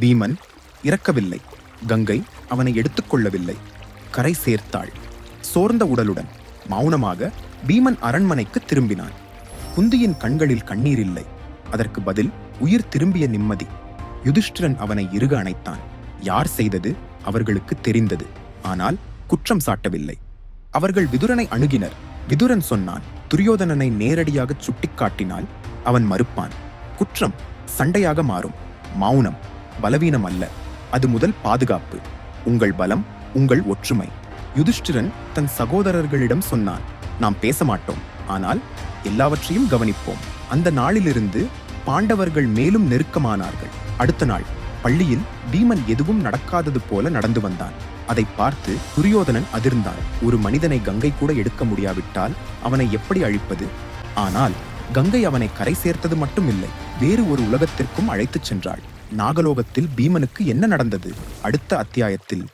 பீமன் இறக்கவில்லை. கங்கை அவனை எடுத்துக்கொள்ளவில்லை. கரை சேர்த்தாள். சோர்ந்த உடலுடன் மௌனமாக பீமன் அரண்மனைக்கு திரும்பினான். குந்தியின் கண்களில் கண்ணீர் இல்லை. அதற்கு பதில் உயிர் திரும்பிய நிம்மதி. யுதிஷ்டிரன் அவனை இறுக அணைத்தான். யார் செய்தது அவர்களுக்கு தெரிந்தது. ஆனால் குற்றம் சாட்டவில்லை. அவர்கள் விதுரனை அணுகினர். விதுரன் சொன்னான் துரியோதனனை நேரடியாக சுட்டிக்காட்டினால் அவன் மறுப்பான். குற்றம் சண்டையாக மாறும். மௌனம் பலவீனம் அல்ல. அது முதல் பாதுகாப்பு. உங்கள் பலம் உங்கள் ஒற்றுமை. யுதிஷ்டிரன் தன் சகோதரர்களிடம் சொன்னான் நாம் பேச மாட்டோம். ஆனால் எல்லாவற்றையும் கவனிப்போம். அந்த நாளிலிருந்து பாண்டவர்கள் மேலும் நெருக்கமானார்கள். அடுத்த நாள் பள்ளியில் பீமன் எதுவும் நடக்காதது போல நடந்து வந்தான். அதை பார்த்து துரியோதனன் அதிர்ந்தான். ஒரு மனிதனை கங்கை கூட எடுக்க முடியாவிட்டால் அவனை எப்படி அழிப்பது? ஆனால் கங்கை அவனை கரை சேர்த்தது மட்டும் இல்லை வேறு ஒரு உலகத்திற்கும் அழைத்துச் சென்றாள். நாகலோகத்தில் பீமனுக்கு என்ன நடந்தது? அடுத்த அத்தியாயத்தில்